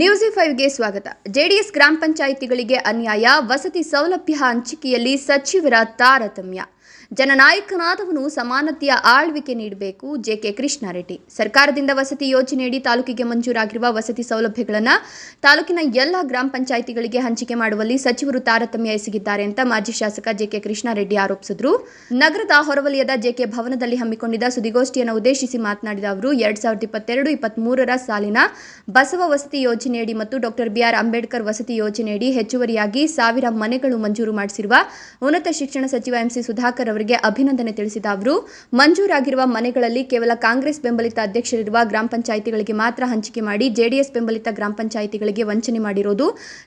ನ್ಯೂಸಿ ಫೈವ್ಗೆ ಸ್ವಾಗತ. ಜೆಡಿಎಸ್ ಗ್ರಾಮ ಪಂಚಾಯಿತಿಗಳಿಗೆ ಅನ್ಯಾಯ ವಸತಿ ಸೌಲಭ್ಯ ಹಂಚಿಕೆಯಲ್ಲಿ ಸಚಿವರ ತಾರತಮ್ಯ. ಜನನಾಯಕನಾದವನು ಸಮಾನತೆಯ ಆಳ್ವಿಕೆ ನೀಡಬೇಕು. J K Krishnareddy. ಸರ್ಕಾರದಿಂದ ವಸತಿ ಯೋಜನೆಯಡಿ ತಾಲೂಕಿಗೆ ಮಂಜೂರಾಗಿರುವ ವಸತಿ ಸೌಲಭ್ಯಗಳನ್ನು ತಾಲೂಕಿನ ಎಲ್ಲ ಗ್ರಾಮ ಪಂಚಾಯಿತಿಗಳಿಗೆ ಹಂಚಿಕೆ ಮಾಡುವಲ್ಲಿ ಸಚಿವರು ತಾರತಮ್ಯ ಎಸಗಿದ್ದಾರೆ ಅಂತ ಮಾಜಿ ಶಾಸಕ ಜೆಕೆ ಕೃಷ್ಣಾರೆಡ್ಡಿ ಆರೋಪಿಸಿದ್ರು. ನಗರದ ಹೊರವಲಯದ ಜೆಕೆ ಭವನದಲ್ಲಿ ಹಮ್ಮಿಕೊಂಡಿದ್ದ ಸುದ್ದಿಗೋಷ್ಠಿಯನ್ನು ಉದ್ದೇಶಿಸಿ ಮಾತನಾಡಿದ ಅವರು, ಎರಡ್ ಸಾವಿರದ ಇಪ್ಪತ್ತೆರಡು ಇಪ್ಪತ್ಮೂರರ ಸಾಲಿನ ಬಸವ ವಸತಿ ಯೋಜನೆಯಡಿ ಮತ್ತು ಡಾಕ್ಟರ್ ಬಿಆರ್ ಅಂಬೇಡ್ಕರ್ ವಸತಿ ಯೋಜನೆಯಡಿ ಹೆಚ್ಚುವರಿಯಾಗಿ ಸಾವಿರ ಮನೆಗಳು ಮಂಜೂರು ಮಾಡಿಸಿರುವ ಉನ್ನತ ಶಿಕ್ಷಣ ಸಚಿವ ಎಂಸಿ ಸುಧಾಕರ್ ಅವರಿಗೆ ಅಭಿನಂದನೆ ತಿಳಿಸಿದ ಅವರು, ಮಂಜೂರಾಗಿರುವ ಮನೆಗಳಲ್ಲಿ ಕೇವಲ ಕಾಂಗ್ರೆಸ್ ಬೆಂಬಲಿತ ಅಧ್ಯಕ್ಷರಿರುವ ಗ್ರಾಮ ಪಂಚಾಯಿತಿಗಳಿಗೆ ಮಾತ್ರ ಹಂಚಿಕೆ ಮಾಡಿ ಜೆಡಿಎಸ್ ಬೆಂಬಲಿತ ಗ್ರಾಮ ಪಂಚಾಯಿತಿಗಳಿಗೆ ವಂಚನೆ ಮಾಡಿರೋದು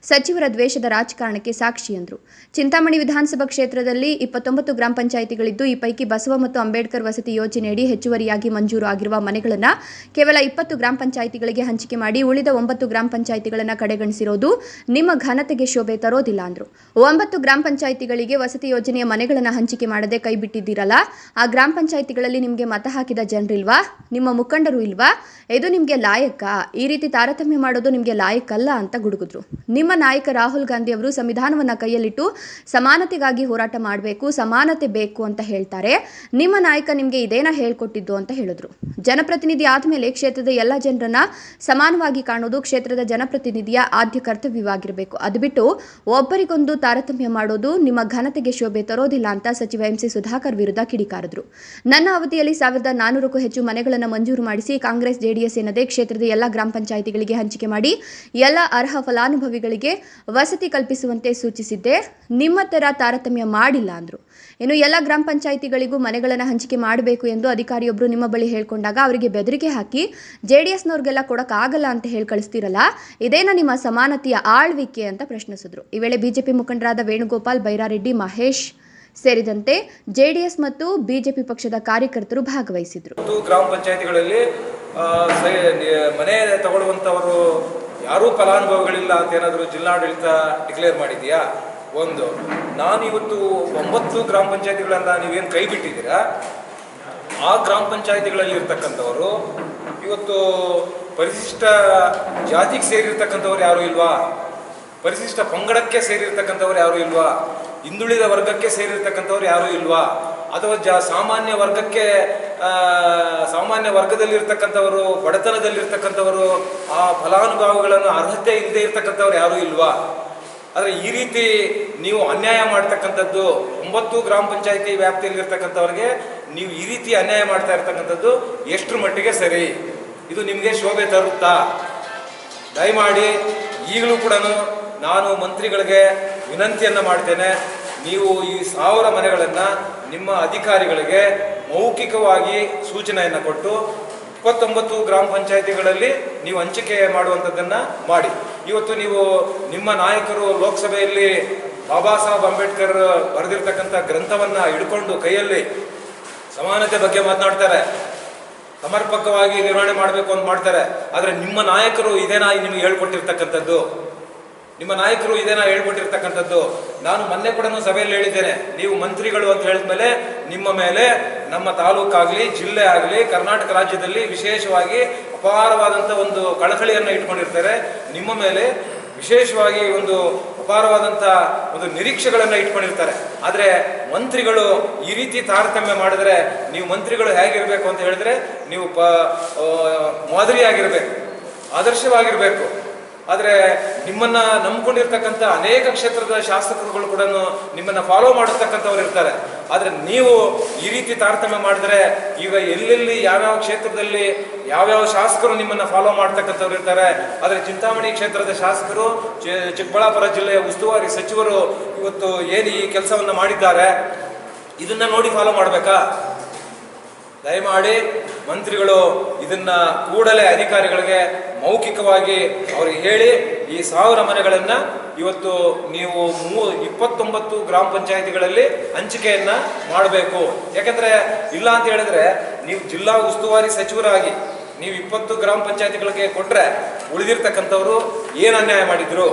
ಸಚಿವರ ದ್ವೇಷದ ರಾಜಕಾರಣಕ್ಕೆ ಸಾಕ್ಷಿ ಎಂದರು. ಚಿಂತಾಮಣಿ ವಿಧಾನಸಭಾ ಕ್ಷೇತ್ರದಲ್ಲಿ ಇಪ್ಪತ್ತೊಂಬತ್ತು ಗ್ರಾಮ ಪಂಚಾಯಿತಿಗಳಿದ್ದು, ಈ ಪೈಕಿ ಬಸವ ಮತ್ತು ಅಂಬೇಡ್ಕರ್ ವಸತಿ ಯೋಜನೆಯಡಿ ಹೆಚ್ಚುವರಿಯಾಗಿ ಮಂಜೂರು ಆಗಿರುವ ಮನೆಗಳನ್ನು ಕೇವಲ ಇಪ್ಪತ್ತು ಗ್ರಾಮ ಪಂಚಾಯಿತಿಗಳಿಗೆ ಹಂಚಿಕೆ ಮಾಡಿ ಉಳಿದ ಒಂಬತ್ತು ಗ್ರಾಮ ಪಂಚಾಯಿತಿಗಳನ್ನು ಕಡೆಗಣಿಸಿರೋದು ನಿಮ್ಮ ಘನತೆಗೆ ಶೋಭೆ ತರೋದಿಲ್ಲ ಅಂದರು. ಒಂಬತ್ತು ಗ್ರಾಮ ಪಂಚಾಯಿತಿಗಳಿಗೆ ವಸತಿ ಯೋಜನೆಯ ಮನೆಗಳನ್ನು ಹಂಚಿಕೆ ಮಾಡದೆ ಕೈ ಬಿಟ್ಟಿದ್ದೀರಲ್ಲ? ಆ ಗ್ರಾಮ ಪಂಚಾಯಿತಿಗಳಲ್ಲಿ ನಿಮಗೆ ಮತ ಹಾಕಿದ ಜನರಿಲ್ವಾ? ನಿಮ್ಮ ಮುಖಂಡರು ಇಲ್ವಾ? ಇದು ನಿಮಗೆ ಲಾಯಕ್ಕ ಈ ರೀತಿ ತಾರತಮ್ಯ ಮಾಡೋದು ನಿಮಗೆ ಲಾಯಕ್ಕಲ್ಲ ಅಂತ ಗುಡುಗಿದ್ರು. ನಿಮ್ಮ ನಾಯಕ ರಾಹುಲ್ ಗಾಂಧಿ ಅವರು ಸಂವಿಧಾನವನ್ನು ಕೈಯಲ್ಲಿಟ್ಟು ಸಮಾನತೆಗಾಗಿ ಹೋರಾಟ ಮಾಡಬೇಕು, ಸಮಾನತೆ ಬೇಕು ಅಂತ ಹೇಳ್ತಾರೆ. ನಿಮ್ಮ ನಾಯಕ ನಿಮಗೆ ಇದೇನ ಹೇಳ್ಕೊಟ್ಟಿದ್ದು ಅಂತ ಹೇಳಿದ್ರು. ಜನಪ್ರತಿನಿಧಿ ಆದಮೇಲೆ ಕ್ಷೇತ್ರದ ಎಲ್ಲ ಜನರನ್ನ ಸಮಾನವಾಗಿ ಕಾಣೋದು ಕ್ಷೇತ್ರದ ಜನಪ್ರತಿನಿಧಿಯ ಆದ್ಯ ಕರ್ತವ್ಯವಾಗಿರಬೇಕು. ಅದು ಬಿಟ್ಟು ಒಬ್ಬರಿಗೊಂದು ತಾರತಮ್ಯ ಮಾಡೋದು, ನಿಮ್ಮ ಘನತೆಗೆ ಶೋಭೆ ತರೋದಿಲ್ಲ ಅಂತ ಸಚಿವ ಎಂಸಿ ಸುಧಾಕರ್ ವಿರುದ್ಧ ಕಿಡಿಕಾರಿದರು. ನನ್ನ ಅವಧಿಯಲ್ಲಿ ಸಾವಿರದ ನಾನೂರಕ್ಕೂ ಹೆಚ್ಚು ಮನೆಗಳನ್ನು ಮಂಜೂರು ಮಾಡಿಸಿ ಕಾಂಗ್ರೆಸ್, ಜೆಡಿಎಸ್ ಎನ್ನದೇ ಕ್ಷೇತ್ರದ ಎಲ್ಲ ಗ್ರಾಮ ಪಂಚಾಯಿತಿಗಳಿಗೆ ಹಂಚಿಕೆ ಮಾಡಿ ಎಲ್ಲ ಅರ್ಹ ಫಲಾನುಭವಿಗಳಿಗೆ ವಸತಿ ಕಲ್ಪಿಸುವಂತೆ ಸೂಚಿಸಿದ್ದೆ. ನಿಮ್ಮ ತರ ತಾರತಮ್ಯ ಮಾಡಿಲ್ಲ ಅಂದ್ರು. ಇನ್ನು ಎಲ್ಲ ಗ್ರಾಮ ಪಂಚಾಯಿತಿಗಳಿಗೂ ಮನೆಗಳನ್ನು ಹಂಚಿಕೆ ಮಾಡಬೇಕು ಎಂದು ಅಧಿಕಾರಿಯೊಬ್ಬರು ನಿಮ್ಮ ಬಳಿ ಹೇಳ್ಕೊಂಡಾಗ ಅವರಿಗೆ ಬೆದರಿಕೆ ಹಾಕಿ ಜೆಡಿಎಸ್ನವ್ರಿಗೆಲ್ಲ ಕೊಡೋಕ್ಕಾಗಲ್ಲ ಅಂತ ಹೇಳಿ ಕಳಿಸ್ತಿರಲ್ಲ, ಇದೇನ ನಿಮ್ಮ ಸಮಾನತೆಯ ಆಳ್ವಿಕೆ ಅಂತ ಪ್ರಶ್ನಿಸಿದ್ರು. ಈ ವೇಳೆ ಬಿಜೆಪಿ ಮುಖಂಡರಾದ ವೇಣುಗೋಪಾಲ್, ಬೈರಾರೆಡ್ಡಿ, ಮಹೇಶ್ ಸೇರಿದಂತೆ ಜೆಡಿಎಸ್ ಮತ್ತು ಬಿಜೆಪಿ ಪಕ್ಷದ ಕಾರ್ಯಕರ್ತರು ಭಾಗವಹಿಸಿದ್ರು. ಗ್ರಾಮ ಪಂಚಾಯತಿಗಳಲ್ಲಿ ಮನೆ ತಗೊಳ್ಳುವಂಥವರು ಯಾರೂ ಫಲಾನುಭವಿಗಳಿಲ್ಲ ಅಂತ ಏನಾದರೂ ಜಿಲ್ಲಾಡಳಿತ ಡಿಕ್ಲೇರ್ ಮಾಡಿದೆಯಾ ಒಂದು. ನಾನು ಇವತ್ತು ಒಂಬತ್ತು ಗ್ರಾಮ ಪಂಚಾಯತಿಗಳನ್ನ ನೀವೇನು ಕೈ ಬಿಟ್ಟಿದ್ದೀರಾ? ಆ ಗ್ರಾಮ ಪಂಚಾಯತಿಗಳಲ್ಲಿ ಇರ್ತಕ್ಕಂಥವರು, ಇವತ್ತು ಪರಿಶಿಷ್ಟ ಜಾತಿಗೆ ಸೇರಿರ್ತಕ್ಕಂಥವ್ರು ಯಾರು ಇಲ್ವಾ? ಪರಿಶಿಷ್ಟ ಪಂಗಡಕ್ಕೆ ಸೇರಿರ್ತಕ್ಕಂಥವ್ರು ಯಾರು ಇಲ್ವಾ? ಹಿಂದುಳಿದ ವರ್ಗಕ್ಕೆ ಸೇರಿರ್ತಕ್ಕಂಥವ್ರು ಯಾರು ಇಲ್ವಾ? ಅಥವಾ ಜ ಸಾಮಾನ್ಯ ವರ್ಗಕ್ಕೆ ಸಾಮಾನ್ಯ ವರ್ಗದಲ್ಲಿರ್ತಕ್ಕಂಥವರು, ಬಡತನದಲ್ಲಿರ್ತಕ್ಕಂಥವರು, ಆ ಫಲಾನುಭವಿಗಳನ್ನು ಅರ್ಹತೆ ಇಲ್ಲದೆ ಇರ್ತಕ್ಕಂಥವ್ರು ಯಾರು ಇಲ್ವಾ? ಆದರೆ ಈ ರೀತಿ ನೀವು ಅನ್ಯಾಯ ಮಾಡ್ತಕ್ಕಂಥದ್ದು, ಒಂಬತ್ತು ಗ್ರಾಮ ಪಂಚಾಯತಿ ವ್ಯಾಪ್ತಿಯಲ್ಲಿರ್ತಕ್ಕಂಥವ್ರಿಗೆ ನೀವು ಈ ರೀತಿ ಅನ್ಯಾಯ ಮಾಡ್ತಾ ಇರ್ತಕ್ಕಂಥದ್ದು ಎಷ್ಟರ ಮಟ್ಟಿಗೆ ಸರಿ? ಇದು ನಿಮಗೆ ಶೋಭೆ ತರುತ್ತಾ? ದಯಮಾಡಿ ಈಗಲೂ ಕೂಡ ನಾನು ಮಂತ್ರಿಗಳಿಗೆ ವಿನಂತಿಯನ್ನು ಮಾಡ್ತೇನೆ. ನೀವು ಈ ಸಾವಿರ ಮನೆಗಳನ್ನು ನಿಮ್ಮ ಅಧಿಕಾರಿಗಳಿಗೆ ಮೌಖಿಕವಾಗಿ ಸೂಚನೆಯನ್ನು ಕೊಟ್ಟು ಇಪ್ಪತ್ತೊಂಬತ್ತು ಗ್ರಾಮ ಪಂಚಾಯಿತಿಗಳಲ್ಲಿ ನೀವು ಹಂಚಿಕೆ ಮಾಡುವಂಥದ್ದನ್ನು ಮಾಡಿ. ಇವತ್ತು ನೀವು ನಿಮ್ಮ ನಾಯಕರು ಲೋಕಸಭೆಯಲ್ಲಿ ಬಾಬಾ ಸಾಹೇಬ್ ಅಂಬೇಡ್ಕರ್ ಬರೆದಿರ್ತಕ್ಕಂಥ ಗ್ರಂಥವನ್ನು ಹಿಡ್ಕೊಂಡು ಕೈಯಲ್ಲಿ ಸಮಾನತೆ ಬಗ್ಗೆ ಮಾತನಾಡ್ತಾರೆ. ಸಮರ್ಪಕವಾಗಿ ನಿರ್ವಹಣೆ ಮಾಡಬೇಕು ಅಂತ ಮಾಡ್ತಾರೆ. ಆದರೆ ನಿಮ್ಮ ನಾಯಕರು ಇದೇನಾಗಿ ನಿಮಗೆ ಹೇಳ್ಕೊಟ್ಟಿರ್ತಕ್ಕಂಥದ್ದು. ನಿಮ್ಮ ನಾಯಕರು ಇದೇನ ಹೇಳ್ಬಿಟ್ಟಿರ್ತಕ್ಕಂಥದ್ದು? ನಾನು ಮೊನ್ನೆ ಕೂಡ ಸಭೆಯಲ್ಲಿ ಹೇಳಿದ್ದೇನೆ. ನೀವು ಮಂತ್ರಿಗಳು ಅಂತ ಹೇಳಿದ್ಮೇಲೆ ನಿಮ್ಮ ಮೇಲೆ, ನಮ್ಮ ತಾಲೂಕಾಗಲಿ, ಜಿಲ್ಲೆ ಆಗಲಿ, ಕರ್ನಾಟಕ ರಾಜ್ಯದಲ್ಲಿ ವಿಶೇಷವಾಗಿ ಅಪಾರವಾದಂಥ ಒಂದು ಕಳಕಳಿಯನ್ನು ಇಟ್ಕೊಂಡಿರ್ತಾರೆ. ನಿಮ್ಮ ಮೇಲೆ ವಿಶೇಷವಾಗಿ ಒಂದು ಅಪಾರವಾದಂಥ ಒಂದು ನಿರೀಕ್ಷೆಗಳನ್ನು ಇಟ್ಕೊಂಡಿರ್ತಾರೆ. ಆದರೆ ಮಂತ್ರಿಗಳು ಈ ರೀತಿ ತಾರತಮ್ಯ ಮಾಡಿದ್ರೆ ನೀವು ಮಂತ್ರಿಗಳು ಹೇಗಿರಬೇಕು ಅಂತ ಹೇಳಿದ್ರೆ ನೀವು ಪ ಮಾದರಿಯಾಗಿರಬೇಕು, ಆದರ್ಶವಾಗಿರಬೇಕು. ಆದರೆ ನಿಮ್ಮನ್ನ ನಂಬ್ಕೊಂಡಿರ್ತಕ್ಕಂಥ ಅನೇಕ ಕ್ಷೇತ್ರದ ಶಾಸಕರುಗಳು ಕೂಡ ನಿಮ್ಮನ್ನ ಫಾಲೋ ಮಾಡತಕ್ಕಂಥವ್ರು ಇರ್ತಾರೆ. ಆದರೆ ನೀವು ಈ ರೀತಿ ತಾರತಮ್ಯ ಮಾಡಿದ್ರೆ ಈಗ ಎಲ್ಲೆಲ್ಲಿ ಯಾವ್ಯಾವ ಕ್ಷೇತ್ರದಲ್ಲಿ ಯಾವ್ಯಾವ ಶಾಸಕರು ನಿಮ್ಮನ್ನ ಫಾಲೋ ಮಾಡ್ತಕ್ಕಂಥವ್ರು ಇರ್ತಾರೆ, ಆದರೆ ಚಿಂತಾಮಣಿ ಕ್ಷೇತ್ರದ ಶಾಸಕರು ಚಿಕ್ಕಬಳ್ಳಾಪುರ ಜಿಲ್ಲೆಯ ಉಸ್ತುವಾರಿ ಸಚಿವರು ಇವತ್ತು ಏನು ಈ ಕೆಲಸವನ್ನ ಮಾಡಿದ್ದಾರೆ, ಇದನ್ನ ನೋಡಿ ಫಾಲೋ ಮಾಡಬೇಕಾ? ದಯಮಾಡಿ ಮಂತ್ರಿಗಳು ಇದನ್ನ ಕೂಡಲೇ ಅಧಿಕಾರಿಗಳಿಗೆ ಮೌಖಿಕವಾಗಿ ಅವ್ರಿಗೆ ಹೇಳಿ ಈ ಸಾವಿರ ಮನೆಗಳನ್ನ ಇವತ್ತು ನೀವು ಮೂ ಇಪ್ಪತ್ತೊಂಬತ್ತು ಗ್ರಾಮ ಪಂಚಾಯಿತಿಗಳಲ್ಲಿ ಹಂಚಿಕೆಯನ್ನ ಮಾಡಬೇಕು. ಯಾಕಂದ್ರೆ ಇಲ್ಲ ಅಂತ ಹೇಳಿದ್ರೆ ನೀವು ಜಿಲ್ಲಾ ಉಸ್ತುವಾರಿ ಸಚಿವರಾಗಿ ನೀವು ಇಪ್ಪತ್ತು ಗ್ರಾಮ ಪಂಚಾಯಿತಿಗಳಿಗೆ ಕೊಟ್ರೆ ಉಳಿದಿರ್ತಕ್ಕಂಥವ್ರು ಏನ್ ಅನ್ಯಾಯ ಮಾಡಿದ್ರು?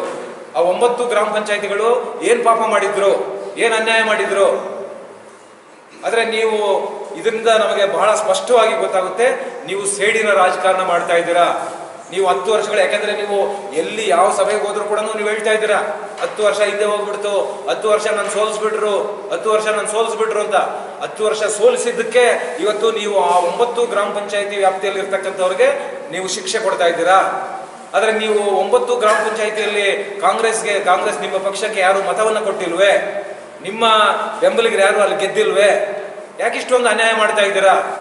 ಆ ಒಂಬತ್ತು ಗ್ರಾಮ ಪಂಚಾಯಿತಿಗಳು ಏನ್ ಪಾಪ ಮಾಡಿದ್ರು? ಏನ್ ಅನ್ಯಾಯ ಮಾಡಿದ್ರು? ಆದರೆ ನೀವು ಇದರಿಂದ ನಮಗೆ ಬಹಳ ಸ್ಪಷ್ಟವಾಗಿ ಗೊತ್ತಾಗುತ್ತೆ, ನೀವು ಸೇಡಿನ ರಾಜಕಾರಣ ಮಾಡ್ತಾ ಇದ್ದೀರಾ? ನೀವು ಹತ್ತು ವರ್ಷಗಳು, ಯಾಕಂದ್ರೆ ನೀವು ಎಲ್ಲಿ ಯಾವ ಸಭೆಗೆ ಹೋದ್ರು ಕೂಡ ನೀವು ಹೇಳ್ತಾ ಇದ್ದೀರಾ? ಹತ್ತು ವರ್ಷ ಹಿಂದೆ ಹೋಗ್ಬಿಡ್ತು, ಹತ್ತು ವರ್ಷ ನಾನು ಸೋಲಿಸ್ಬಿಟ್ರು, ಹತ್ತು ವರ್ಷ ನಾನು ಸೋಲಿಸ್ಬಿಟ್ರು ಅಂತ. ಹತ್ತು ವರ್ಷ ಸೋಲಿಸಿದ್ದಕ್ಕೆ ಇವತ್ತು ನೀವು ಆ ಒಂಬತ್ತು ಗ್ರಾಮ ಪಂಚಾಯತಿ ವ್ಯಾಪ್ತಿಯಲ್ಲಿ ಇರ್ತಕ್ಕಂಥವ್ರಿಗೆ ನೀವು ಶಿಕ್ಷೆ ಕೊಡ್ತಾ ಇದ್ದೀರಾ? ಆದರೆ ನೀವು ಒಂಬತ್ತು ಗ್ರಾಮ ಪಂಚಾಯತಿಯಲ್ಲಿ ಕಾಂಗ್ರೆಸ್ಗೆ, ಕಾಂಗ್ರೆಸ್ ನಿಮ್ಮ ಪಕ್ಷಕ್ಕೆ ಯಾರು ಮತವನ್ನು ಕೊಟ್ಟಿಲ್ವೇ? ನಿಮ್ಮ ಬೆಂಬಲಿಗರು ಯಾರು ಅಲ್ಲಿ ಗೆದ್ದಿಲ್ವೇ? ಯಾಕೆ ಇಷ್ಟೊಂದು ಅನ್ಯಾಯ ಮಾಡ್ತಾ ಇದ್ದೀರಾ?